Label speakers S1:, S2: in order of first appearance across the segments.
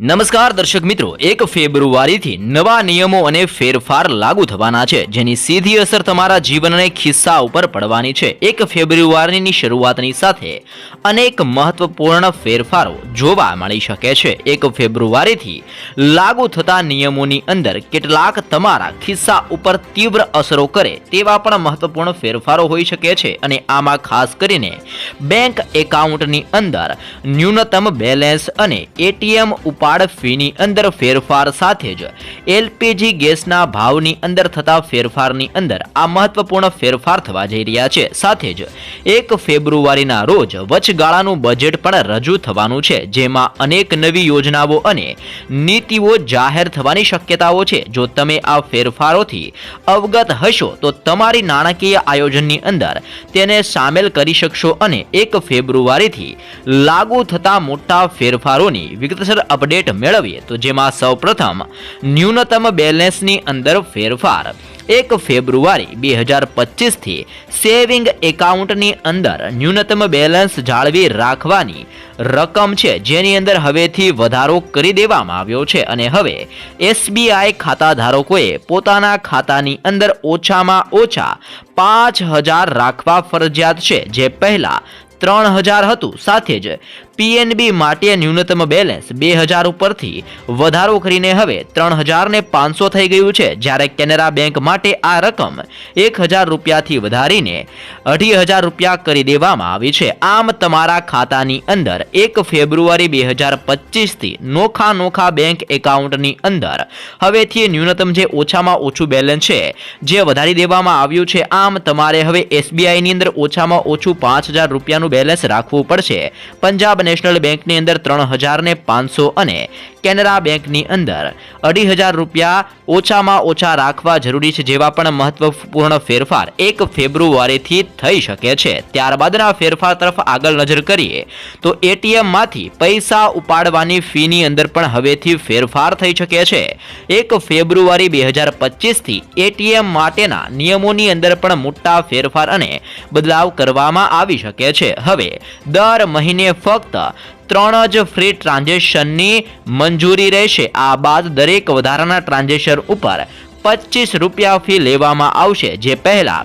S1: નમસ્કાર દર્શક મિત્રો, એક ફેબ્રુઆરીથી નવા નિયમો અને ફેરફાર લાગુ થવાના છે, જેની સીધી અસર તમારા જીવનને ખિસ્સા ઉપર પડવાની છે. એક ફેબ્રુઆરીની શરૂઆતની સાથે અનેક મહત્વપૂર્ણ ફેરફારો જોવા મળી શકે છે. એક ફેબ્રુઆરીથી લાગુ થતા નિયમોની અંદર કેટલાક તમારા ખિસ્સા ઉપર તીવ્ર અસરો કરે તેવા પણ મહત્વપૂર્ણ ફેરફારો હોઈ શકે છે અને આમાં ખાસ કરીને બેંક એકાઉન્ટની અંદર ન્યૂનતમ બેલેન્સ અને એટીએમ ઉપાડ ફીની અંદર ફેરફાર સાથે જ એલપીજી ગેસના ભાવની અંદર થતા ફેરફારની અંદર આ મહત્વપૂર્ણ ફેરફાર થવા જઈ રહ્યા છે. સાથે જ એક ફેબ્રુઆરીના રોજ વચગાળાનું બજેટ પણ રજૂ થવાનું છે, જેમાં અનેક નવી યોજનાઓ અને નીતિઓ જાહેર થવાની શક્યતાઓ છે. જો તમે આ ફેરફારોથી અવગત હશો, તો તમારી નાણાકીય આયોજનની અંદર તેને સામેલ કરી શકશો અને એક ફેબ્રુઆરીથી લાગુ થતા મોટા ફેરફારોની વિગતસર અપડેટ મેળવીએ તો જેમાં સૌપ્રથમ ન્યૂનતમ બેલેન્સની અંદર ફેરફાર. એક ફેબ્રુઆરી બે હજાર પચીસથી સેવિંગ એકાઉન્ટની અંદર ન્યૂનતમ બેલેન્સ જાળવી રાખવાની રકમ છે, જેની અંદર હવેથી વધારો કરી દેવામાં આવ્યો છે અને હવે એસબીઆઈ ખાતા ધારકોએ પોતાના ખાતાની અંદર ઓછામાં ઓછા પાંચ હજાર રાખવા ફરજિયાત છે, જે પહેલા ત્રણ હજાર હતું. સાથે જ પીએનબી માટે ન્યૂનતમ બેલેન્સ બે હજાર ઉપરથી વધારો કરીને હવે ત્રણ હજાર ને પાંચસો થઈ ગયું છે, જ્યારે કેનેરા બેંક માટે આ રકમ એક હજાર રૂપિયાથી વધારીને અઢી હજાર રૂપિયા કરી દેવામાં આવી છે. આમ તમારા ખાતાની અંદર એક ફેબ્રુઆરી બે હજાર પચીસથી નોખા નોખા બેંક એકાઉન્ટની અંદર હવેથી ન્યૂનતમ જે ઓછામાં ઓછું બેલેન્સ છે, જે વધારી દેવામાં આવ્યું છે, આમ તમારે હવે એસબીઆઈની અંદર ઓછામાં ઓછું પાંચ હજાર રૂપિયાનું બેલેન્સ રાખવું પડશે. પંજાબ નેશનલ બેંકની અંદર ત્રણ હજારને પાંચસો અને કેનરા બેંકની અંદર અઢી હજાર રૂપિયા ઓછામાં ઓછા રાખવા જરૂરી છે જેવા પણ મહત્વપૂર્ણ ફેરફાર એક ફેબ્રુઆરીથી થઈ શકે છે. ત્યારબાદના ફેરફાર તરફ આગળ નજર કરીએ તો એટીએમમાંથી પૈસા ઉપાડવાની ફીની અંદર પણ હવેથી ફેરફાર થઈ શકે છે. એક ફેબ્રુઆરી બે હજાર પચીસથી એટીએમ માટેના નિયમોની અંદર પણ મોટા ફેરફાર અને બદલાવ કરવામાં આવી શકે છે. હવે દર મહિને ફક્ત ત્રણ જ ફ્રી ટ્રાન્ઝેક્શનની મંજૂરી રહેશે. આ બાદ દરેક વધારાના ટ્રાન્ઝેક્શન ઉપર પચીસ રૂપિયા ફી લેવામાં આવશે. જે પહેલા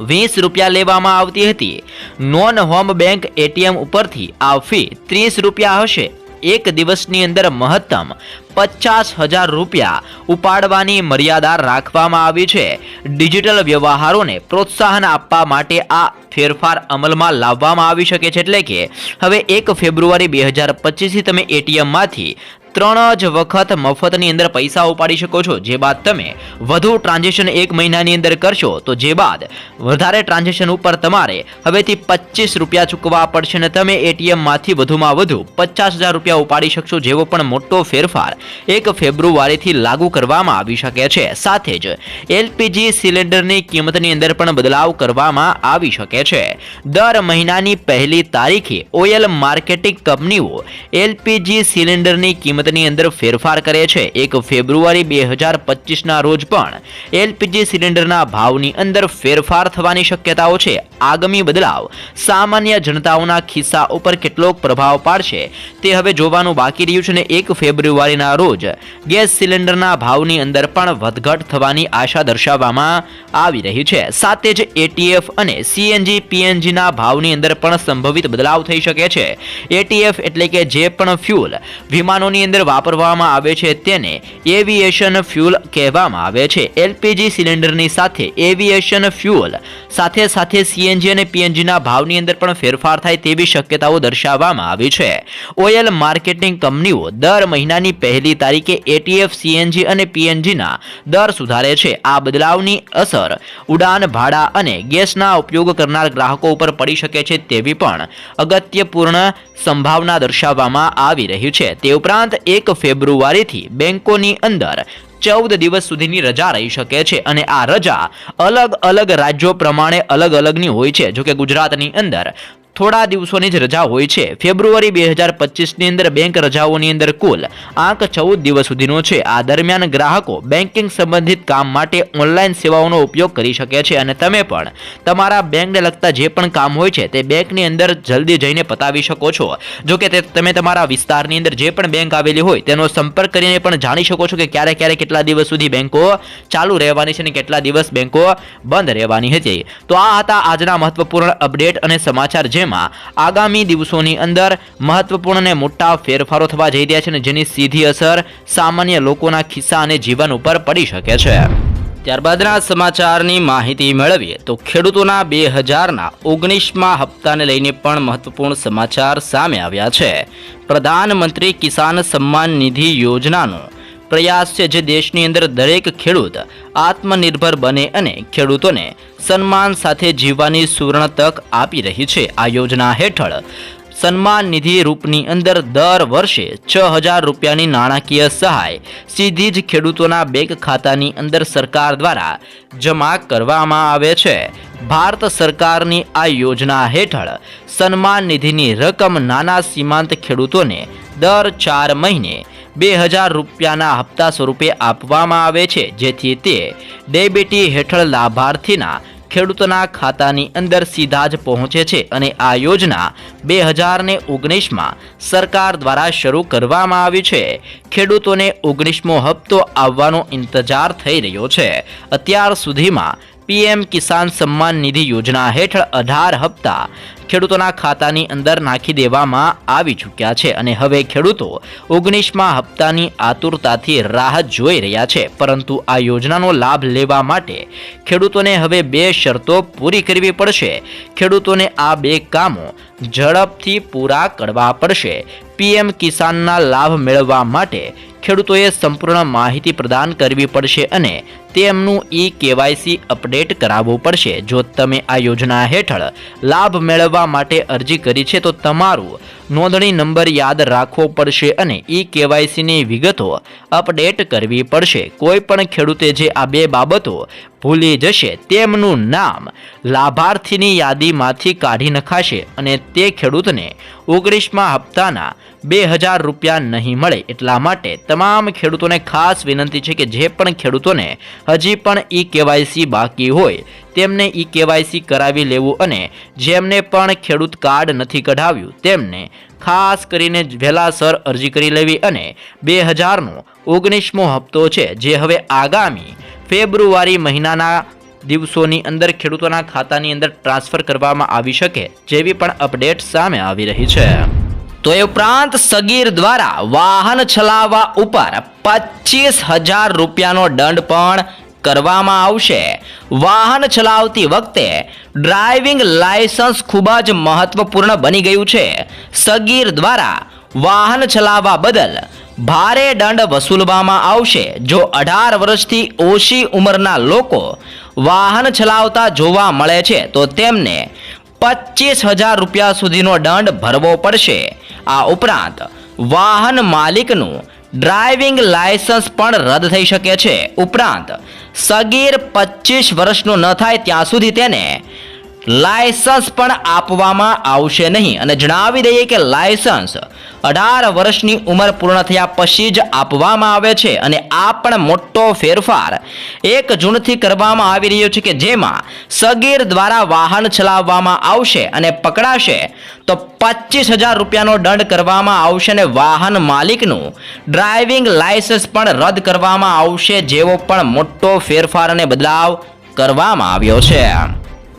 S1: વીસ રૂપિયા લેવામાં આવતી હતી. નોન હોમ બેંક એટીએમ ઉપરથી આ ફી ત્રીસ રૂપિયા હશે. એક દિવસની અંદર મહત્તમ પચાસ હજાર રૂપિયા ઉપાડવાની મર્યાદા રાખવામાં આવી છે. ડિજિટલ વ્યવહારોને પ્રોત્સાહન આપવા માટે આ ફેરફાર અમલમાં લાવવામાં આવી શકે છે એટલે કે હવે એક ફેબ્રુઆરી બે હજાર પચીસથી તમે એટીએમમાંથી ત્રણ જ વખત મફતની અંદર પૈસા ઉપાડી શકો છો. જે બાદ તમે વધુ ટ્રાન્ઝેક્શન એક મહિનાની અંદર કરશો, તો જે બાદ વધારે ટ્રાન્ઝેક્શન ઉપર તમારે હવેથી પચીસ રૂપિયા ચૂકવવા પડશે અને તમે એટીએમમાંથી વધુમાં વધુ પચાસ હજાર રૂપિયા ઉપાડી શકશો, જેવો પણ મોટો ફેરફાર એક ફેબ્રુઆરીથી લાગુ કરવામાં આવી શકે છે. સાથે જ એલપીજી સિલિન્ડરની કિંમતની અંદર પણ બદલાવ કરવામાં આવી શકે છે. દર મહિનાની પહેલી તારીખે ઓઇલ માર્કેટિંગ કંપનીઓ એલપીજી સિલિન્ડરની કિંમતની અંદર ફેરફાર કરે છે. એક ફેબ્રુઆરી બે હજાર પચીસના રોજ પણ એલપીજી સિલિન્ડરના ભાવની અંદર ફેરફાર થવાની શક્યતાઓ છે. આગામી બદલાવ સામાન્ય જનતાઓના ખિસ્સા ઉપર કેટલોક પ્રભાવ પાડશે. તે હવે જોવાનું બાકી રહ્યું છે ને એક ફેબ્રુઆરીના રોજ ગેસ સિલિન્ડરના ભાવની અંદર પણ વધઘટ થવાની આશા દર્શાવવામાં આવી રહી છે. સાથે જ એટીએફ અને સીએનજી, પીએનજીના ભાવની અંદર પણ સંભવિત બદલાવ થઈ શકે છે. એટીએફ એટલે કે જે પણ ફ્યુલ વિમાનોની અંદર વાપરવામાં આવે છે તેને એવિએશન ફ્યુલ કહેવામાં આવે છે. એલપીજી સિલિન્ડરની સાથે એવિએશન ફ્યુલ સાથે સાથે સીએનજી અને પીએનજીના ભાવની અંદર પણ ફેરફાર થાય તેવી શક્યતાઓ દર્શાવવામાં આવી છે. ઓઇલ માર્કેટિંગ કંપનીઓ દર મહિનાની પહેલી તારીખે એટીએફ, સીએનજી અને પીએનજીના દર સુધારે છે. આ બદલાવની અસર ઉડાન, ભાડા અને ગેસના ઉપયોગ કરનાર ગ્રાહકો ઉપર પડી શકે છે તેવી પણ અગત્યપૂર્ણ સંભાવના દર્શાવવામાં આવી રહી છે. તે ઉપરાંત એક ફેબ્રુઆરીથી બેંકોની અંદર ચૌદ દિવસ સુધીની રજા રહી શકે છે અને આ રજા અલગ અલગ રાજ્યો પ્રમાણે અલગ અલગની હોય છે. જોકે ગુજરાતની અંદર થોડા દિવસોની જ રજા હોય છે. ફેબ્રુઆરી બે હજાર પચીસની અંદર બેંક રજાઓની અંદર કુલ આંક ચૌદ દિવસ સુધીનો છે. આ દરમિયાન ગ્રાહકો બેન્કિંગ સંબંધિત કામ માટે ઓનલાઈન સેવાઓનો ઉપયોગ કરી શકે છે અને તમે પણ તમારા બેંકને લગતા જે પણ કામ હોય છે તે બેંકની અંદર જલ્દી જઈને પતાવી શકો છો. જો કે તમે તમારા વિસ્તારની અંદર જે પણ બેંક આવેલી હોય તેનો સંપર્ક કરીને પણ જાણી શકો છો કે ક્યારે ક્યારે કેટલા દિવસ સુધી બેંકો ચાલુ રહેવાની છે અને કેટલા દિવસ બેંકો બંધ રહેવાની હતી. તો આ હતા આજના મહત્વપૂર્ણ અપડેટ અને સમાચાર જેમાં આગામી દિવસોની અંદર મહત્વપૂર્ણ અને મોટા ફેરફારો થવા જઈ રહ્યા છે અને જેની સીધી અસર સામાન્ય લોકોના ખિસ્સા અને જીવન ઉપર પડી શકે છે. ત્યારબાદના સમાચારની માહિતી મેળવીએ તો ખેડૂતોના બે હજારના ઓગણીસમાં હપ્તાને લઈને પણ મહત્વપૂર્ણ સમાચાર સામે આવ્યા છે. પ્રધાનમંત્રી કિસાન સન્માન નિધિ યોજનાનો પ્રયાસ છે જે દેશની અંદર દરેક ખેડૂત આત્મનિર્ભર બને અને ખેડૂતોને સન્માન સાથે જીવવાની સુવર્ણ તક આપી રહી છે. આ યોજના હેઠળ સન્માન નિધિ રૂપની અંદર દર વર્ષે છ હજાર રૂપિયાની નાણાકીય સહાય સીધી જ ખેડૂતોના બેંક ખાતાની અંદર સરકાર દ્વારા જમા કરવામાં આવે છે. ભારત સરકારની આ યોજના હેઠળ સન્માન નિધિની રકમ નાના સીમાંત ખેડૂતોને દર ચાર મહિને બે હજાર રૂપિયાના હપ્તા સ્વરૂપે આપવામાં આવે છે, જેથી તે ડેબિટી હેઠળ લાભાર્થીના ખેડૂતોના ખાતાની અંદર સીધા જ પહોંચે છે અને આ યોજના બે હજાર ને ઓગણીસમાં સરકાર દ્વારા શરૂ કરવામાં આવી છે. ખેડૂતોને ઓગણીસમો હપ્તો આવવાનો ઇંતજાર થઈ રહ્યો છે. અત્યાર સુધીમાં પીએમ કિસાન સન્માન નિધિ યોજના હેઠળ અઢાર હપ્તા ખેડૂતોના ખાતાની અંદર નાખી દેવામાં આવી ચૂક્યા છે અને હવે ખેડૂતો ઓગણીસમાં હપ્તાની આતુરતાથી રાહ જોઈ રહ્યા છે. પરંતુ આ યોજનાનો લાભ લેવા માટે ખેડૂતોને હવે બે શરતો પૂરી કરવી પડશે. ખેડૂતોને આ બે કામો ઝડપથી પૂરા કરવા પડશે. પીએમ કિસાનના લાભ મેળવવા માટે ખેડૂતોએ સંપૂર્ણ માહિતી પ્રદાન કરવી પડશે અને તેમનું ઈ કેવાયસી અપડેટ કરાવવું પડશે. જો તમે આ યોજના હેઠળ લાભ મેળવવા માટે અરજી કરી છે, તો તમારું નોંધણી નંબર યાદ રાખવો પડશે અને ઈ કેવાયસીની વિગતો અપડેટ કરવી પડશે. કોઈ પણ ખેડૂતે જે આ બે બાબતો ભૂલી જશે, તેમનું નામ લાભાર્થીની યાદીમાંથી કાઢી નખાશે અને તે ખેડૂતને ઓગણીસમાં હપ્તાના બે હજાર રૂપિયા નહીં મળે એટલા માટે તમામ ખેડૂતોને ખાસ વિનંતી છે કે જે પણ ખેડૂતોને હજી પણ ઈ કેવાયસી બાકી હોય, તેમને ઈ કેવાયસી કરાવી લેવું અને જેમને પણ ખેડૂત કાર્ડ નથી કઢાવ્યું, તેમને ખાસ કરીને વહેલાસર અરજી કરી લેવી અને બે હજારનો ઓગણીસમો હપ્તો છે, જે હવે આગામી ફેબ્રુઆરી મહિનાના દિવસોની અંદર ખેડૂતોના ખાતાની અંદર ટ્રાન્સફર કરવામાં આવી શકે, જેવી પણ અપડેટ સામે આવી રહી છે. તો એ ઉપરાંત સગીર દ્વારા વાહન ચલાવવા ઉપર પચીસ હજાર રૂપિયાનો દંડ પણ કરવામાં આવશે. વાહન ચલાવતી વખતે ડ્રાઇવિંગ લાયસન્સ ખૂબ જ મહત્વપૂર્ણ બની ગયું છે. સગીર દ્વારા વાહન ચલાવવા બદલ ભારે દંડ વસૂલવામાં આવશે. જો અઢાર વર્ષથી ઓછી ઉંમરના લોકો વાહન ચલાવતા જોવા મળે છે, તો તેમને પચીસ હજાર રૂપિયા સુધીનો દંડ ભરવો પડશે. આ ઉપરાંત વાહન માલિકનું ડ્રાઇવિંગ લાયસન્સ પણ રદ થઈ શકે છે. ઉપરાંત સગીર પચીસ વર્ષનો ન થાય ત્યાં સુધી તેને લાયસન્સ પણ આપવામાં આવશે નહીં. અને જણાવી દઈએ કે લાયસન્સ અઢાર વર્ષની ઉંમર પૂર્ણ થયા પછી જ આપવામાં આવે છે. અને આ પણ મોટો ફેરફાર એક જૂનથી કરવામાં આવી રહ્યો છે કે જેમાં સગીર દ્વારા વાહન ચલાવવામાં આવશે અને પકડાશે તો પચીસ હજાર રૂપિયાનો દંડ કરવામાં આવશે અને વાહન માલિકનું ડ્રાઇવિંગ લાયસન્સ પણ રદ કરવામાં આવશે જેવો પણ મોટો ફેરફાર અને બદલાવ કરવામાં આવ્યો છે.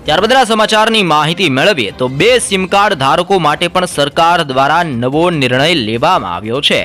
S1: ત્યારબાદના સમાચારની માહિતી મેળવીએ તો બે સિમ કાર્ડ ધારકો માટે પણ સરકાર દ્વારા નવો નિર્ણય લેવામાં આવ્યો છે.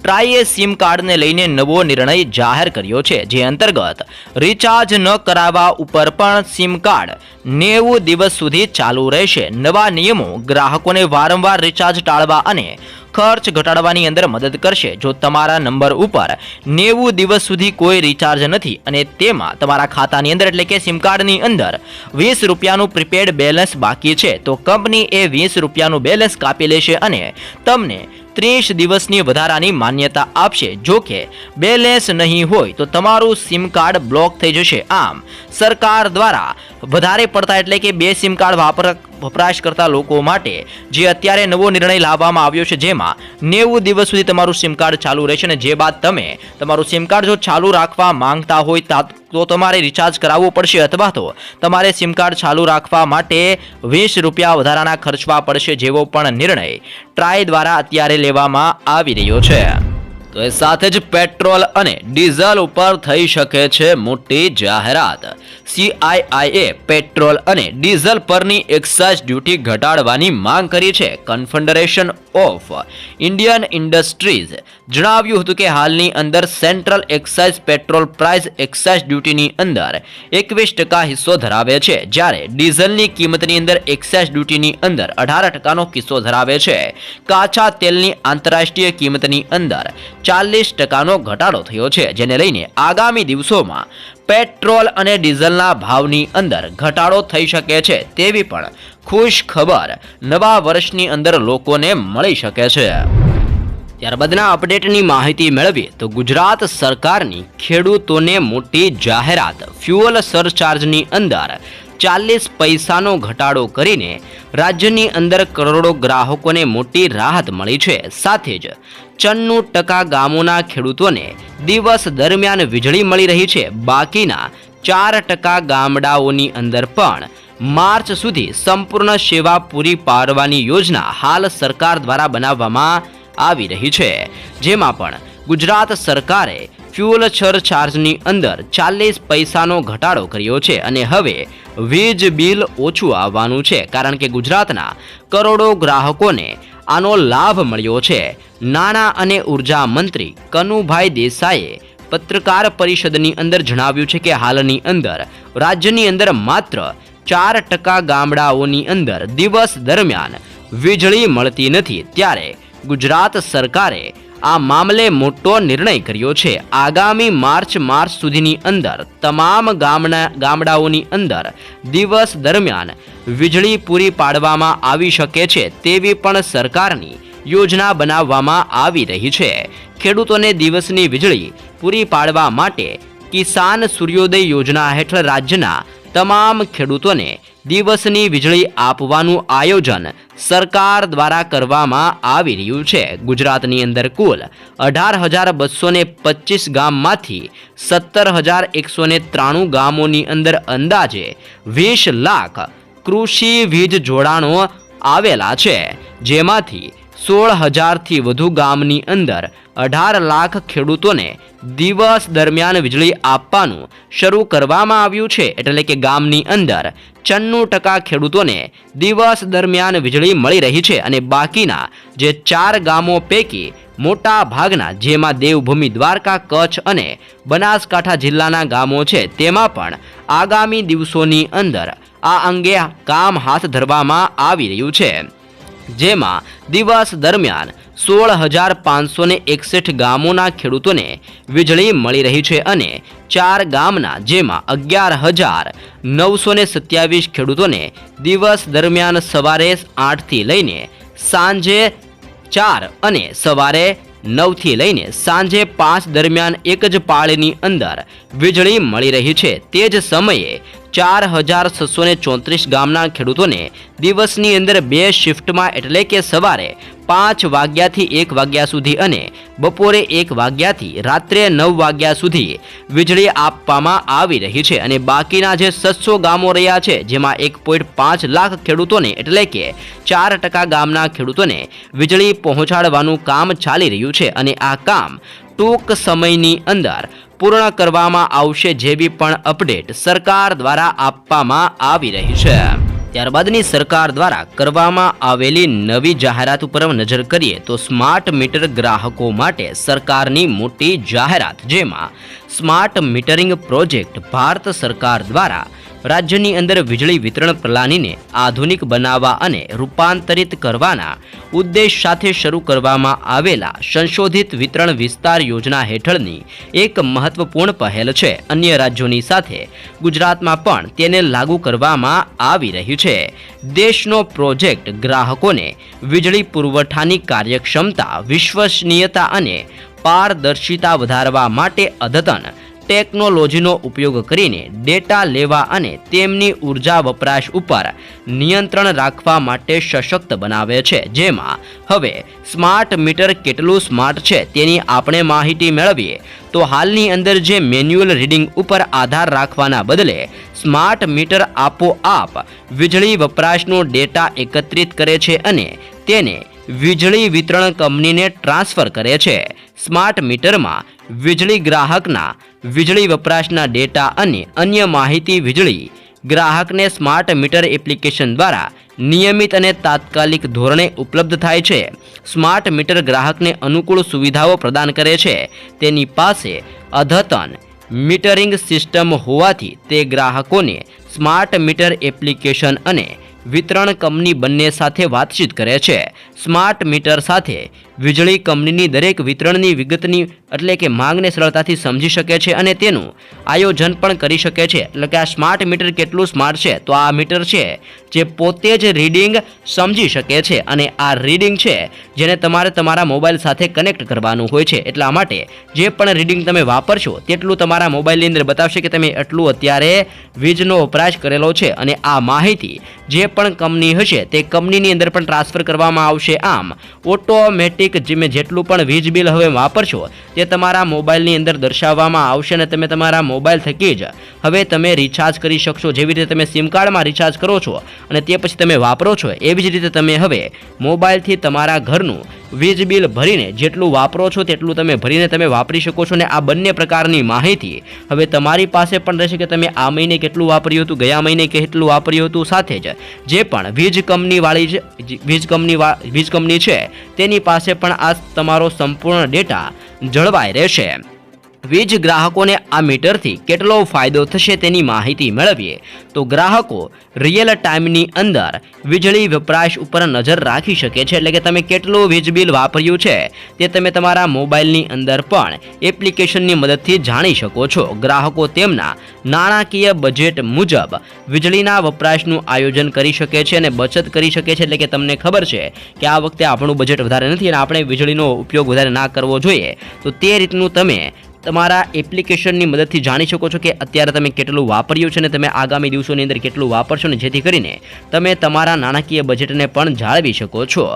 S1: ટ્રાઈએ સિમ કાર્ડને લઈને નવો નિર્ણય જાહેર કર્યો છે, જે અંતર્ગત રિચાર્જ ન કરાવવા ઉપર પણ સિમ કાર્ડ નેવું દિવસ સુધી ચાલુ રહેશે. નવા નિયમો ગ્રાહકોને વારંવાર રિચાર્જ ટાળવા અને ખર્ચ ઘટાડવાની અંદર મદદ કરશે. જો તમારા નંબર ઉપર નેવું દિવસ સુધી કોઈ રિચાર્જ નથી અને તેમાં તમારા ખાતાની અંદર એટલે કે સિમ કાર્ડની અંદર વીસ રૂપિયાનું પ્રીપેડ બેલેન્સ બાકી છે, તો કંપની એ વીસ રૂપિયાનું બેલેન્સ કાપી લેશે અને તમને ત્રીસ દિવસની વધારાની માન્યતા આપશે. જો કે બેલેન્સ નહીં હોય, તો તમારું સિમ કાર્ડ બ્લોક થઈ જશે. આમ સરકાર દ્વારા વધારે પડતા એટલે કે બે સિમ કાર્ડ વાપર વપરાશ કરતા લોકો માટે જે અત્યારે નવો નિર્ણય લાવવામાં આવ્યો છે જેમાં નેવું દિવસ સુધી તમારું સિમ કાર્ડ ચાલુ રહેશે અને જે બાદ તમે તમારું સિમ કાર્ડ જો ચાલુ રાખવા માંગતા હોય તા- તમારે રિચાર્જ કરાવવું પડશે અથવા તો તમારે સિમ કાર્ડ ચાલુ રાખવા માટે વીસ રૂપિયા વધારાના ખર્ચવા પડશે જેવો પણ નિર્ણય ટ્રાય દ્વારા અત્યારે લેવામાં આવી રહ્યો છે. તો સાથે જ પેટ્રોલ અને ડીઝલ ઉપર થઈ શકે છે મોટી જાહેરાત. સીઆઈઆઈએ પેટ્રોલ અને ડીઝલ પરની એક્સાઇઝ ડ્યુટી ઘટાડવાની માંગ કરી છે. કન્ફેડરેશન ઓફ ઇન્ડિયન ઇન્ડસ્ટ્રીઝ જણાવ્યું હતું કે હાલની અંદર central excise petrol price excise ડ્યુટીની અંદર એકવીસ ટકા હિસ્સો ધરાવે છે, જ્યારે ડીઝલની કિંમતની અંદર એક્સાઇઝ ડ્યુટીની અંદર અઢાર ટકાનો કિસ્સો ધરાવે છે. કાચા તેલની આંતરરાષ્ટ્રીય કિંમતની અંદર ચાલીસ ટકાનો ઘટાડો થયો છે, જેને લઈને આગામી દિવસોમાં પેટ્રોલ અને ડીઝલના ભાવની અંદર ઘટાડો થઈ શકે છે તેવી પણ ખુશ ખબર નવા વર્ષની અંદર લોકોને મળી શકે છે. ત્યારબાદના અપડેટની માહિતી મેળવીએ તો ગુજરાત સરકારની ખેડૂતોને મોટી જાહેરાત ફ્યુઅલ સરચાર્જની અંદર ચાલીસ પૈસાનો ઘટાડો કરીને રાજ્યની અંદર કરોડો ગ્રાહકોને મોટી રાહત મળી છે. સાથે જ ચન્નું ટકા ગામોના ખેડૂતોને દિવસ દરમિયાન વીજળી મળી રહી છે. બાકીના ચાર ટકા ગામડાઓની અંદર પણ માર્ચ સુધી સંપૂર્ણ સેવા પૂરી પાડવાની યોજના હાલ સરકાર દ્વારા બનાવવામાં આવી રહી છે. જેમાં પણ ગુજરાત સરકારે ફ્યુઅલ સરચાર્જની અંદર ચાલીસ પૈસાનો ઘટાડો કર્યો છે અને હવે વીજ બિલ ઓછું આવવાનું છે. કારણ કે ગુજરાતના કરોડો ગ્રાહકોને આનો લાભ મળ્યો છે. નાણાં અને ઊર્જા મંત્રી કનુભાઈ દેસાઈએ પત્રકાર પરિષદની અંદર જણાવ્યું છે કે હાલની અંદર રાજ્યની અંદર માત્ર ચાર ટકા ગામડાઓની અંદર દિવસ દરમિયાન વીજળી મળતી નથી. ત્યારે ગુજરાત સરકારે આ મામલે મોટો નિર્ણય કર્યો છે. આગામી માર્ચ માર્ચ સુધીની અંદર તમામ ગામના ગામડાઓની અંદર દિવસ દરમિયાન વીજળી પૂરી પાડવામાં આવી શકે છે તેવી પણ સરકારની યોજના બનાવવામાં આવી રહી છે. ખેડૂતોને દિવસની વીજળી પૂરી પાડવા માટે કિસાન સૂર્યોદય યોજના હેઠળ રાજ્યના તમામ ખેડૂતોને દિવસની વીજળી આપવાનું આયોજન સરકાર દ્વારા કરવામાં આવી રહ્યું છે. ગુજરાતની અંદર કુલ અઢાર હજાર બસો ને પચીસ ગામમાંથી સત્તર હજાર એકસો ને ત્રાણું ગામોની અંદર અંદાજે વીસ લાખ કૃષિ વીજ જોડાણો આવેલા છે. જેમાંથી સોળ હજારથી વધુ ગામની અંદર અઢાર લાખ ખેડૂતોને દિવસ દરમિયાન વીજળી આપવાનું શરૂ કરવામાં આવ્યું છે. એટલે કે ગામની અંદર ચન્નું ટકા ખેડૂતોને દિવસ દરમિયાન વીજળી મળી રહી છે અને બાકીના જે ચાર ગામો પૈકી મોટા ભાગના, જેમાં દેવભૂમિ, દ્વારકા, કચ્છ અને બનાસકાંઠા જિલ્લાના ગામો છે, તેમાં પણ આગામી દિવસોની અંદર આ અંગે કામ હાથ ધરવામાં આવી રહ્યું છે. જેમાં દિવસ દરમિયાન સોળ હજાર પાંચસો ને એકસઠ ગામોના ખેડૂતોને વીજળી મળી રહી છે અને ચાર ગામના જેમાં અગિયાર હજાર નવસો ને સત્યાવીસ ખેડૂતોને દિવસ દરમિયાન સવારે આઠથી લઈને સાંજે ચાર અને સવારે નવથી લઈને સાંજે પાંચ દરમિયાન એક જ પાળીની અંદર વીજળી મળી રહી છે. તે જ સમયે ચાર હજાર છસો ચોત્રીસ ગામના ખેડૂતોને દિવસની અંદર બે શિફ્ટમાં એટલે કે સવારે પાંચ વાગ્યાથી એક વાગ્યા સુધી અને બપોરે એક વાગ્યાથી રાત્રે નવ વાગ્યા સુધી વીજળી આપવામાં આવી રહી છે અને બાકીના જે સત્સો ગામો રહ્યા છે, જેમાં એક પોઈન્ટ પાંચ લાખ ખેડૂતોને એટલે કે ચાર ટકા ગામના ખેડૂતોને વીજળી પહોંચાડવાનું કામ ચાલી રહ્યું છે અને આ કામ ટૂંક સમયની અંદર પૂર્ણ કરવામાં આવશે જેવી પણ અપડેટ સરકાર દ્વારા આપવામાં આવી રહી છે. ત્યારબાદની સરકાર દ્વારા કરવામાં આવેલી નવી જાહેરાત ઉપર નજર કરીએ તો સ્માર્ટ મીટર ગ્રાહકો માટે સરકારની મોટી જાહેરાત, જેમાં સ્માર્ટ મીટરિંગ પ્રોજેક્ટ ભારત સરકાર દ્વારા રાજ્યની અંદર વીજળી વિતરણ પ્રણાલીને આધુનિક બનાવવા અને રૂપાંતરિત કરવાના ઉદ્દેશ સાથે શરૂ કરવામાં આવેલા સંશોધિત વિતરણ વિસ્તાર યોજના હેઠળની એક મહત્વપૂર્ણ પહેલ છે. અન્ય રાજ્યોની સાથે ગુજરાતમાં પણ તેને લાગુ કરવામાં આવી રહ્યું છે. દેશનો પ્રોજેક્ટ ગ્રાહકોને વીજળી પુરવઠાની કાર્યક્ષમતા, વિશ્વસનીયતા અને પારદર્શિતા વધારવા માટે અદ્યતન
S2: ટેકનોલોજીનો ઉપયોગ કરીને ડેટા લેવા અને તેમની ઊર્જા વપરાશ ઉપર નિયંત્રણ રાખવા માટે સશક્ત બનાવે છે. જેમાં હવે સ્માર્ટ મીટર કેટલું સ્માર્ટ છે તેની આપણે માહિતી મેળવીએ. તો હાલની અંદર જે મેન્યુઅલ રીડિંગ ઉપર આધાર રાખવાના બદલે સ્માર્ટ મીટર આપોઆપ વીજળી વપરાશનો ડેટા એકત્રિત કરે છે અને તેને વીજળી વિતરણ કંપનીને ટ્રાન્સફર કરે છે. સ્માર્ટ મીટરમાં વીજળી ગ્રાહકના વીજળી વપરાશના ડેટા અને અન્ય માહિતી વીજળી ગ્રાહકને સ્માર્ટ મીટર એપ્લિકેશન દ્વારા નિયમિત અને તાત્કાલિક ધોરણે ઉપલબ્ધ થાય છે. સ્માર્ટ મીટર ગ્રાહકને અનુકૂળ સુવિધાઓ પ્રદાન કરે છે. તેની પાસે અદ્યતન મીટરિંગ સિસ્ટમ હોવાથી તે ગ્રાહકોને સ્માર્ટ મીટર એપ્લિકેશન અને વિતરણ કંપની બંને સાથે વાતચીત કરે છે. સ્માર્ટ મીટર સાથે વીજળી કંપનીની દરેક વિતરણની વિગતની એટલે કે માંગને સરળતાથી સમજી શકે છે અને તેનું આયોજન પણ કરી શકે છે. એટલે કે આ સ્માર્ટ મીટર કેટલું સ્માર્ટ છે? તો આ મીટર છે જે પોતે જ રીડિંગ સમજી શકે છે અને આ રીડિંગ છે જેને તમારે તમારા મોબાઈલ સાથે કનેક્ટ કરવાનું હોય છે. એટલા માટે જે પણ રીડિંગ તમે વાપરશો તેટલું તમારા મોબાઈલની અંદર બતાવશે કે તમે એટલું અત્યારે વીજનો વપરાશ કરેલો છે અને આ માહિતી જે પણ કંપની હશે તે કંપનીની અંદર પણ ટ્રાન્સફર કરવામાં આવશે. આમ, ઓટોમેટિક તમે જેટલું પણ વીજ બિલ હવે વાપરશો, તે તમારા મોબાઈલની અંદર દર્શાવવામાં આવશે અને તમે તમારા મોબાઈલ થકી જ હવે તમે રિચાર્જ કરી શકશો, જેવી રીતે તમે સિમ કાર્ડમાં રિચાર્જ કરો છો અને તે પછી તમે વાપરો છો, એવી જ રીતે તમે હવે મોબાઈલથી તમારા ઘરનું વીજ બિલ ભરીને જેટલું વાપરો છો તેટલું તમે ભરીને તમે વાપરી શકો છો ને આ બંને પ્રકારની માહિતી હવે તમારી પાસે પણ રહેશે કે તમે આ મહિને કેટલું વાપર્યું હતું, ગયા મહિને કેટલું વાપર્યું હતું સાથે જ જે પણ વીજ કંપનીવાળી વીજ કંપની વીજ કંપની છે, તેની પાસે પણ આ તમારો સંપૂર્ણ ડેટા જળવાઈ રહેશે. વીજ ગ્રાહકોને આ મીટરથી કેટલો ફાયદો થશે તેની માહિતી મેળવીએ. તો ગ્રાહકો રિયલ ટાઈમની અંદર વીજળી વપરાશ ઉપર નજર રાખી શકે છે. એટલે કે તમે કેટલું વીજ બિલ વાપર્યું છે તે તમે તમારા મોબાઈલની અંદર પણ એપ્લિકેશનની મદદથી જાણી શકો છો. ગ્રાહકો તેમના નાણાકીય બજેટ મુજબ વીજળીના વપરાશનું આયોજન કરી શકે છે અને બચત કરી શકે છે. એટલે કે તમને ખબર છે કે આ વખતે આપણું બજેટ વધારે નથી અને આપણે વીજળીનો ઉપયોગ વધારે ના કરવો જોઈએ. તો તે રીતનું તમે તમારા એપ્લિકેશનની મદદથી જાણી શકો છો કે અત્યારે તમે કેટલું વાપર્યું છે અને તમે આગામી દિવસોની અંદર કેટલું વાપરશો ને જેથી કરીને તમે તમારા નાણાકીય બજેટને પણ જાળવી શકો છો.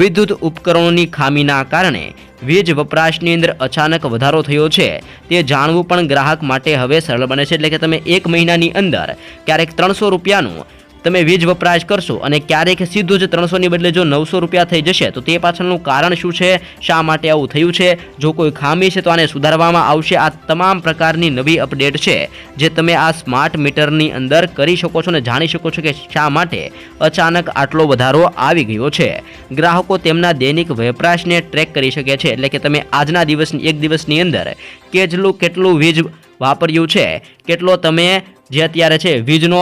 S2: વિદ્યુત ઉપકરણોની ખામીના કારણે વીજ વપરાશની અંદર અચાનક વધારો થયો છે. તે જાણવું પણ ગ્રાહક માટે હવે સરળ બને છે, એટલે કે તમે એક મહિનાની અંદર ક્યારેક ત્રણસો રૂપિયાનું તમે વીજ વપરાશ કરશો અને ક્યારેક સીધું જ ત્રણસોની બદલે જો નવસો રૂપિયા થઈ જશે, તો તે પાછળનું કારણ શું છે? શા માટે આવું થયું છે? જો કોઈ ખામી છે, તો આને સુધારવામાં આવશે. આ તમામ પ્રકારની નવી અપડેટ છે, જે તમે આ સ્માર્ટ મીટરની અંદર કરી શકો છો અને જાણી શકો છો કે શા માટે અચાનક આટલો વધારો આવી ગયો છે. ગ્રાહકો તેમના દૈનિક વપરાશને ટ્રેક કરી શકે છે. એટલે કે તમે આજના દિવસની, એક દિવસની અંદર કેટલું કેટલું વીજ વાપર્યું છે? કેટલો તમે જે અત્યારે છે, વીજનો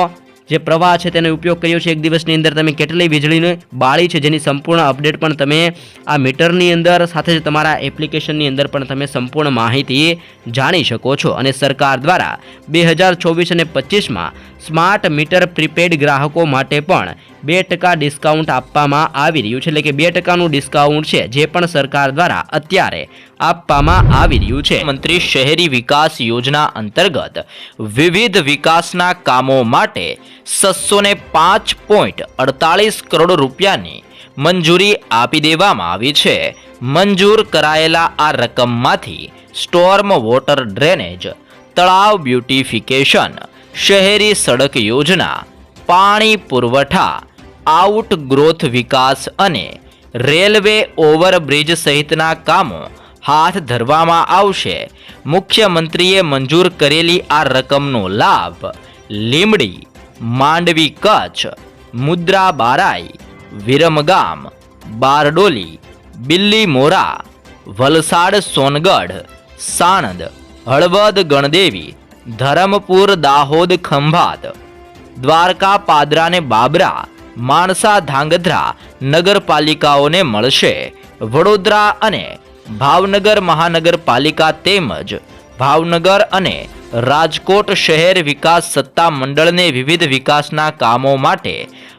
S2: જે પ્રવાહ છે તેનો ઉપયોગ કર્યો છે. એક દિવસની અંદર તમે કેટલી વીજળીની બાળી છે જેની સંપૂર્ણ અપડેટ પણ તમે આ મીટરની અંદર સાથે જ તમારા એપ્લિકેશનની અંદર પણ તમે સંપૂર્ણ માહિતી જાણી શકો છો. અને સરકાર દ્વારા બે હજાર ચોવીસ અને પચીસમાં સ્માર્ટ મીટર પ્રીપેડ ગ્રાહકો માટે પણ બે ટકા ડિસ્કાઉન્ટ આપવામાં આવી રહ્યું છે. એટલે કે બે ટકાનું ડિસ્કાઉન્ટ છે જે પણ સરકાર દ્વારા અત્યારે આપવામાં આવી રહ્યું છે.
S1: મંત્રી શહેરી વિકાસ યોજના અંતર્ગત વિવિધ વિકાસના કામો માટે છસો પાંચ પોઈન્ટ અડતાલીસ કરોડ રૂપિયાની મંજૂરી આપી દેવામાં આવી છે. મંજૂર કરાયેલા આ રકમમાંથી સ્ટોર્મ વોટર ડ્રેનેજ, તળાવ બ્યુટિફિકેશન શહેરી સડક યોજના, પાણી પુરવઠા, આઉટ ગ્રોથ વિકાસ અને રેલવે ઓવરબ્રિજ સહિતના કામો હાથ ધરવામાં આવશે. મુખ્યમંત્રીએ મંજૂર કરેલી આ રકમનો લાભ લીમડી, માંડવી કચ્છ મુદ્રા બારાઈ વિરમગામ, બારડોલી બિલ્લી મોરા વલસાડ સોનગઢ, સાણંદ, હળવદ ગણદેવી ધરમપુર દાહોદ ખંભાત, દ્વારકા પાદરા ને બાબરા, માણસા ધાંગધ્રા નગરપાલિકાઓને મળશે, વડોદરા અને ભાવનગર મહાનગરપાલિકા તેમજ ભાવનગર અને રાજકોટ શહેર વિકાસ સત્તા મંડળને વિવિધ વિકાસના કામો માટે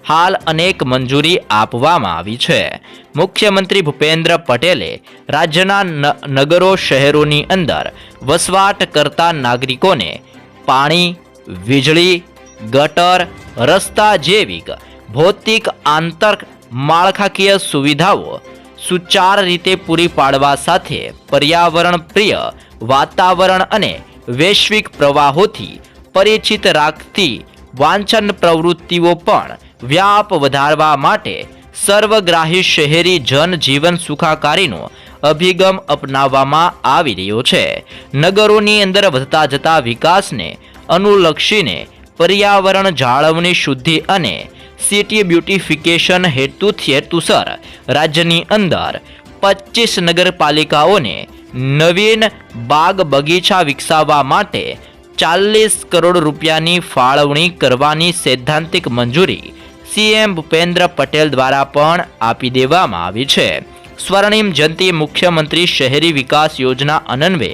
S1: હાલ અનેક મંજૂરી આપવામાં આવી છે. મુખ્યમંત્રી ભૂપેન્દ્ર પટેલે રાજ્યના નગરો શહેરોની અંદર વસવાટ કરતા નાગરિકોને પાણી, વીજળી, ગટર, રસ્તા જેવી ભૌતિક આંતર, માળખાકીય સુવિધાઓ સુચાર રીતે પૂરી પાડવા સાથે પર્યાવરણ પ્રિય વાતાવરણ અને વૈશ્વિક પ્રવાહોથી પરિચિત રાખતી વાંચન પ્રવૃત્તિઓ પણ વ્યાપ વધારવા માટે સર્વગ્રાહી શહેરી જનજીવન સુખાકારીનો અભિગમ અપનાવવામાં આવી રહ્યો છે. નગરોની અંદર વધતા જતા વિકાસને અનુલક્ષીને પર્યાવરણ જાળવણી શુદ્ધિ અને સિટી બ્યુટિફિકેશન હેતુથી હેતુસર રાજ્યની અંદર પચીસ નગરપાલિકાઓને નવીન બાગ બગીચા વિકસાવવા માટે ચાલીસ કરોડ રૂપિયાની ફાળવણી કરવાની સૈદ્ધાંતિક મંજૂરી સીએમ ભૂપેન્દ્ર પટેલ દ્વારા પણ આપી દેવામાં આવી છે. સ્વર્ણિમ જયંતિ મુખ્યમંત્રી શહેરી વિકાસ યોજના અનન્વે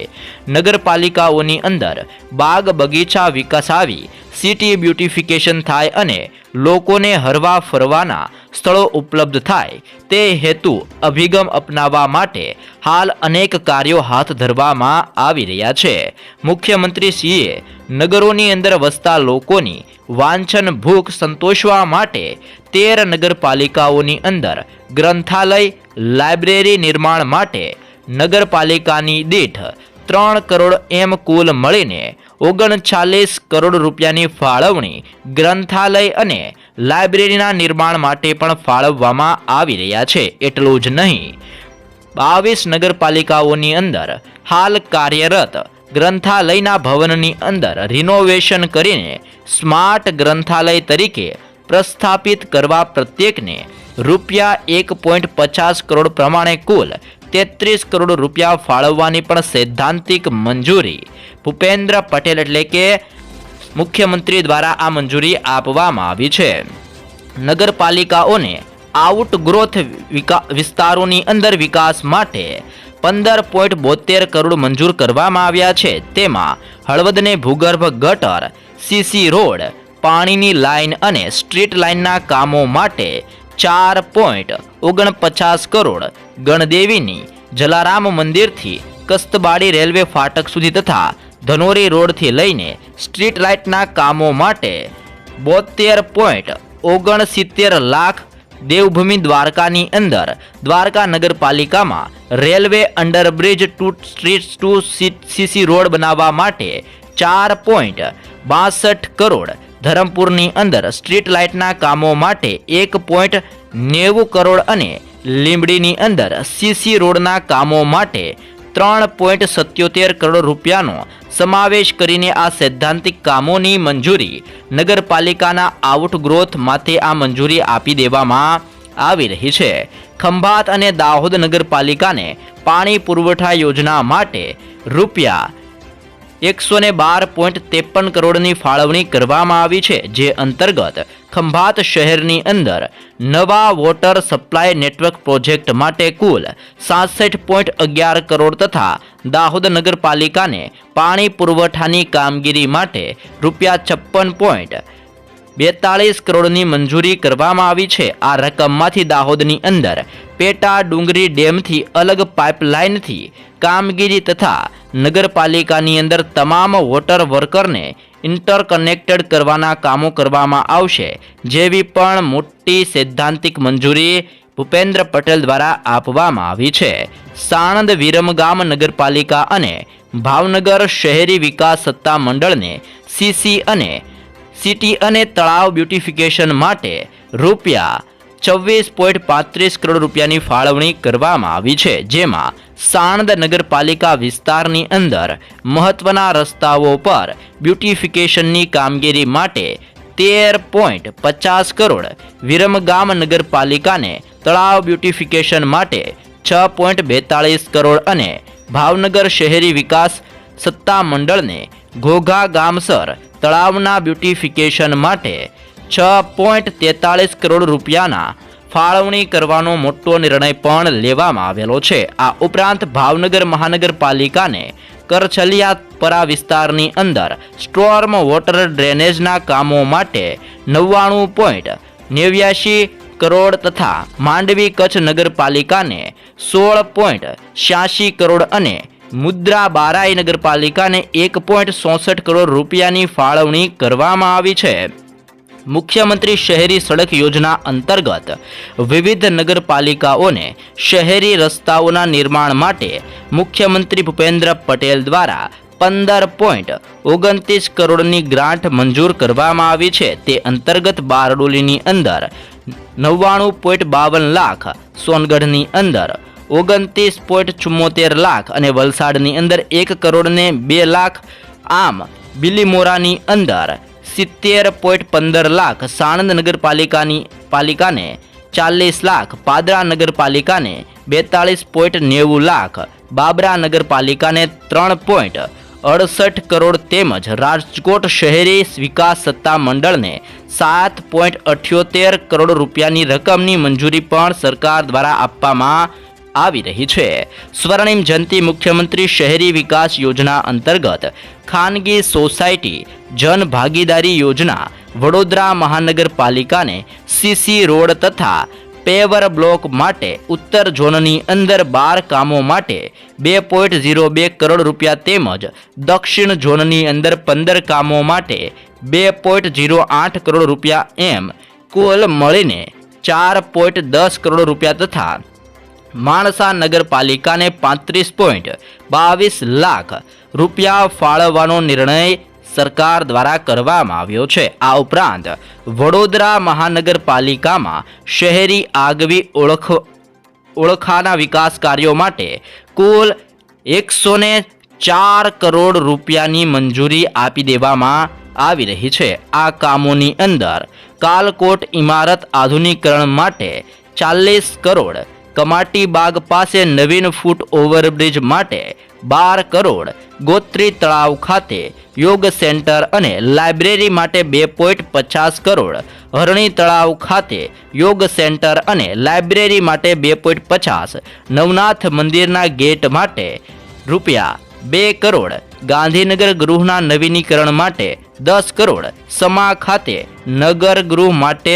S1: નગરપાલિકાઓની અંદર બાગ બગીચા વિકસાવી સિટી બ્યુટિફિકેશન થાય અને લોકોને હરવા ફરવાના સ્થળો ઉપલબ્ધ થાય, તે હેતુ અભિગમ અપનાવવા માટે હાલ અનેક કાર્યો હાથ ધરવામાં આવી રહ્યા છે. મુખ્યમંત્રી શ્રીએ નગરોની અંદર વસતા લોકોની વાંછન ભૂખ સંતોષવા માટે તેર નગરપાલિકાઓની અંદર ગ્રંથાલય, લાઇબ્રેરી નિર્માણ માટે નગરપાલિકાની દીઠ ત્રણ કરોડ એમ કુલ મળીને ઓગણચાલીસ કરોડ રૂપિયાની ફાળવણી ગ્રંથાલય અને લાઇબ્રેરીના નિર્માણ માટે પણ ફાળવવામાં આવી રહ્યા છે. એટલું જ નહીં, બાવીસ નગરપાલિકાઓની અંદર હાલ કાર્યરત ગ્રંથાલયના ભવનની અંદર રિનોવેશન કરીને સ્માર્ટ ગ્રંથાલય તરીકે પ્રસ્થાપિત કરવા પ્રત્યેકને રૂપિયા એક પોઈન્ટ પચાસ કરોડ પ્રમાણે કુલ તેત્રીસ કરોડ રૂપિયા ફાળવવાની પણ સૈદ્ધાંતિક મંજૂરી. ભૂપેન્દ્ર પટેલ એટલે કે મુખ્યમંત્રી દ્વારા આ મંજૂરી આપવામાં આવી છે. નગરપાલિકાઓને આઉટગ્રોથ વિકા, વિસ્તારોની અંદર વિકાસ માટે પંદર પોઈન્ટ બોતેર કરોડ મંજૂર કરવામાં આવ્યા છે. તેમાં હળવદને ભૂગર્ભ ગટર, સીસી રોડ, પાણીની લાઇન અને સ્ટ્રીટ લાઇનના કામો માટે ચાર પોઈન્ટ ઓગણપચાસ કરોડ ગણદેવીની જલારામ મંદિરથી કસ્તબાડી રેલવે ફાટક સુધી તથા ધનોરી રોડથી લઈને સ્ટ્રીટ લાઇટના કામો માટે બોતેર પોઈન્ટ ઓગણસિત્તેર લાખ દેવભૂમિ દ્વારકાની અંદર દ્વારકા નગરપાલિકામાં railway underbridge to street to CC road બનાવવા માટે ચાર પોઈન્ટ બાસઠ કરોડ ધરમપુરની અંદર સ્ટ્રીટ લાઇટના કામો માટે એક પોઈન્ટ નેવું કરોડ અને લીંબડીની અંદર સીસી રોડના કામો માટે ત્રણ પોઈન્ટ સત્યોતેર કરોડ રૂપિયાનો સમાવેશ કરીને આ સૈદ્ધાંતિક કામોની મંજૂરી નગરપાલિકાના આઉટગ્રોથ માટે આ મંજૂરી આપી દેવામાં આવી રહી છે. ખંભાત અને દાહોદ નગરપાલિકાને પાણી પુરવઠા યોજના માટે રૂપિયા એકસો ને બાર પોઈન્ટ ત્રેપન કરોડની ફાળવણી કરવામાં આવી છે, જે અંતર્ગત ખંભાત શહેરની અંદર નવા વોટર સપ્લાય નેટવર્ક પ્રોજેક્ટ માટે કુલ સાસઠ પોઈન્ટ અગિયાર કરોડ તથા દાહોદ નગરપાલિકાને પાણી પુરવઠાની કામગીરી માટે રૂપિયા છપ્પન પોઈન્ટ બેતાળીસ કરોડની મંજૂરી કરવામાં આવી છે. આ રકમમાંથી દાહોદની અંદર પેટા ડુંગરી ડેમથી અલગ પાઇપલાઇનથી કામગીરી તથા નગરપાલિકાની અંદર તમામ વોટર વર્કરને ઇન્ટરકનેક્ટેડ કરવાના કામો કરવામાં આવશે. જેવી પણ મોટી સૈદ્ધાંતિક મંજૂરી ભૂપેન્દ્ર પટેલ દ્વારા આપવામાં આવી છે. સાણંદ વિરમગામ નગરપાલિકા અને ભાવનગર શહેરી વિકાસ સત્તા મંડળને સીસી અને સિટી અને તળાવ બ્યુટિફિકેશન માટે રૂપિયા છવ્વીસ પોઈન્ટ પાંત્રીસ કરોડ રૂપિયાની ફાળવણી કરવામાં આવી છે, જેમાં સાણંદ નગરપાલિકા વિસ્તારની અંદર મહત્વના રસ્તાઓ પર બ્યુટિફિકેશનની કામગીરી માટે તેર પોઈન્ટ પચાસ કરોડ વિરમગામ નગરપાલિકાને તળાવ બ્યુટિફિકેશન માટે છ પોઈન્ટ બેતાળીસ કરોડ અને ભાવનગર શહેરી વિકાસ સત્તા મંડળને ઘોઘા ગામસર તળાવના બ્યુટિફિકેશન માટે છ પોઈન્ટ તેતાળીસ કરોડ રૂપિયાના ફાળવણી કરવાનો મોટો નિર્ણય પણ લેવામાં આવેલો છે. આ ઉપરાંત ભાવનગર મહાનગરપાલિકાને કરછલિયાપરા વિસ્તારની અંદર સ્ટોર્મ વોટર ડ્રેનેજના કામો માટે નવ્વાણું પોઈન્ટ નેવ્યાશી કરોડ તથા માંડવી કચ્છ નગરપાલિકાને સોળ પોઈન્ટ છ્યાસી કરોડ અને મુદ્રા બારાઈ નગરપાલિકાને એક પોઈન્ટ ચોસઠ કરોડ રૂપિયાની ફાળવણી કરવામાં આવી છે. મુખ્યમંત્રી શહેરી સડક યોજના અંતર્ગત વિવિધ નગરપાલિકાઓને શહેરી રસ્તાઓના નિર્માણ માટે મુખ્યમંત્રી ભૂપેન્દ્ર પટેલ દ્વારા પંદર પોઈન્ટ ઓગણત્રીસ કરોડની ગ્રાન્ટ મંજૂર કરવામાં આવી છે. તે અંતર્ગત બારડોલીની અંદર નવ્વાણું પોઈન્ટ બાવન લાખ સોનગઢની અંદર ઓગણત્રીસ પોઈન્ટ ચુમ્મોતેર લાખ અને વલસાડની અંદર એક કરોડને બે લાખ આમ બિલીમોરાની અંદર સિત્તેર પોઈન્ટ પંદર લાખ સાણંદ નગરપાલિકાની પાલિકાને ચાલીસ લાખ, પાદરા નગરપાલિકાને બેતાળીસ પોઈન્ટ નેવું લાખ, બાબરા નગરપાલિકાને ત્રણ પોઈન્ટ અડસઠ કરોડ તેમજ રાજકોટ શહેરી વિકાસ સત્તા મંડળને સાત પોઈન્ટ અઠ્યોતેર કરોડ રૂપિયાની રકમની મંજૂરી પણ સરકાર દ્વારા આપવામાં આવી રહી છે. સ્વર્ણિમ જયંતિ મુખ્યમંત્રી શહેરી વિકાસ યોજના અંતર્ગત ખાનગી સોસાયટી જન ભાગીદારી યોજના વડોદરા મહાનગરપાલિકાને સીસી રોડ તથા પેવર બ્લોક માટે ઉત્તર ઝોનની અંદર બાર કામો માટે બે પોઈન્ટ ઝીરો બે કરોડ રૂપિયા તેમજ દક્ષિણ ઝોનની અંદર પંદર કામો માટે બે પોઈન્ટ ઝીરો આઠ કરોડ રૂપિયા એમ કુલ મળીને ચાર પોઈન્ટ દસ કરોડ રૂપિયા તથા માણસા નગરપાલિકાને પાંત્રીસ પોઈન્ટ બાવીસ લાખ રૂપિયા ફાળવવાનો નિર્ણય સરકાર દ્વારા કરવામાં આવ્યો છે. આ ઉપરાંત વડોદરા મહાનગરપાલિકામાં શહેરી આગવી ઓળખ, ઓળખાના વિકાસ કાર્યો માટે કુલ એકસો ચાર કરોડ રૂપિયાની મંજૂરી આપી દેવામાં આવી રહી છે. આ કામોની અંદર કાલકોટ ઇમારત આધુનિકરણ માટે ચાલીસ કરોડ કમાટી બાગ પાસે નવીન ફૂટ ઓવરબ્રિજ માટે બાર કરોડ ગોત્રી તળાવ ખાતે યોગ સેન્ટર અને લાઇબ્રેરી માટે બે પોઈન્ટ પચાસ કરોડ હરણી તળાવ ખાતે યોગ સેન્ટર અને લાઇબ્રેરી માટે બે પોઈન્ટ પચાસ નવનાથ મંદિરના ગેટ માટે રૂપિયા બે કરોડ ગાંધીનગર ગૃહના નવીનીકરણ માટે દસ કરોડ સમા ખાતે નગર ગૃહ માટે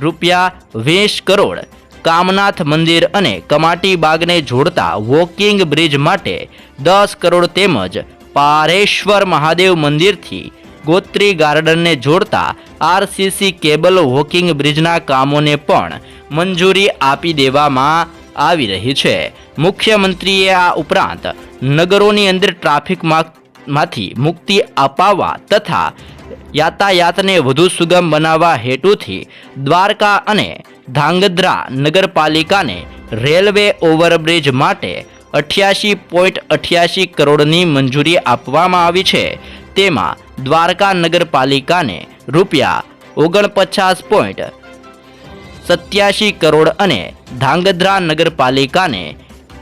S1: રૂપિયા વીસ કરોડ કામનાથ મંદિર અને કમાટી બાગને જોડતા વોકિંગ બ્રિજ માટે દસ કરોડ તેમજ પારેશ્વર મહાદેવ મંદિરથી ગોત્રી ગાર્ડનને જોડતા આરસીસી કેબલ વોકિંગ બ્રિજના કામોને પણ મંજૂરી આપી દેવામાં આવી રહી છે. મુખ્યમંત્રીએ આ ઉપરાંત નગરોની અંદર ટ્રાફિકમાં મુક્તિ અપાવવા તથા યાતાયાતને વધુ સુગમ બનાવવા હેતુથી દ્વારકા અને ધાંગધ્રા નગરપાલિકાને રેલવે ઓવરબ્રિજ માટે અઠ્યાસી પોઈન્ટ અઠ્યાસી કરોડની મંજૂરી આપવામાં આવી છે. તેમાં દ્વારકા નગરપાલિકાને રૂપિયા ઓગણપચાસ પોઈન્ટ સત્યાસી કરોડ અને ધાંગધ્રા નગરપાલિકાને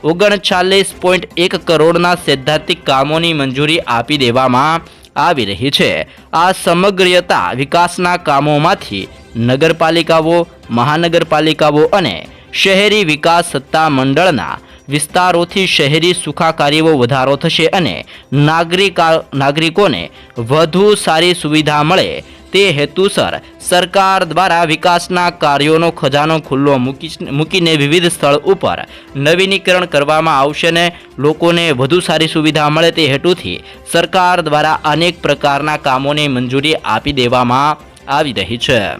S1: ઓગણચાલીસ પોઈન્ટ એક કરોડના સૈદ્ધાંતિક કામોની મંજૂરી આપી દેવામાં આવી રહી છે. આ સમગ્રતા વિકાસના કામોમાંથી નગરપાલિકાઓ, મહાનગરપાલિકાઓ અને શહેરી વિકાસ સત્તા મંડળના વિસ્તારોથી શહેરી સુખાકારીઓ વધારો થશે અને નાગરિકા, નાગરિકોને વધુ સારી સુવિધા મળે તે હેતુસર સરકાર દ્વારા વિકાસના કાર્યોનો ખજાનો ખુલ્લો મૂકી મૂકીને વિવિધ સ્થળ ઉપર નવીનીકરણ કરવામાં આવશે ને લોકોને વધુ સારી સુવિધા મળે તે હેતુથી સરકાર દ્વારા અનેક પ્રકારના કામોને મંજૂરી આપી દેવામાં આવી રહી છે.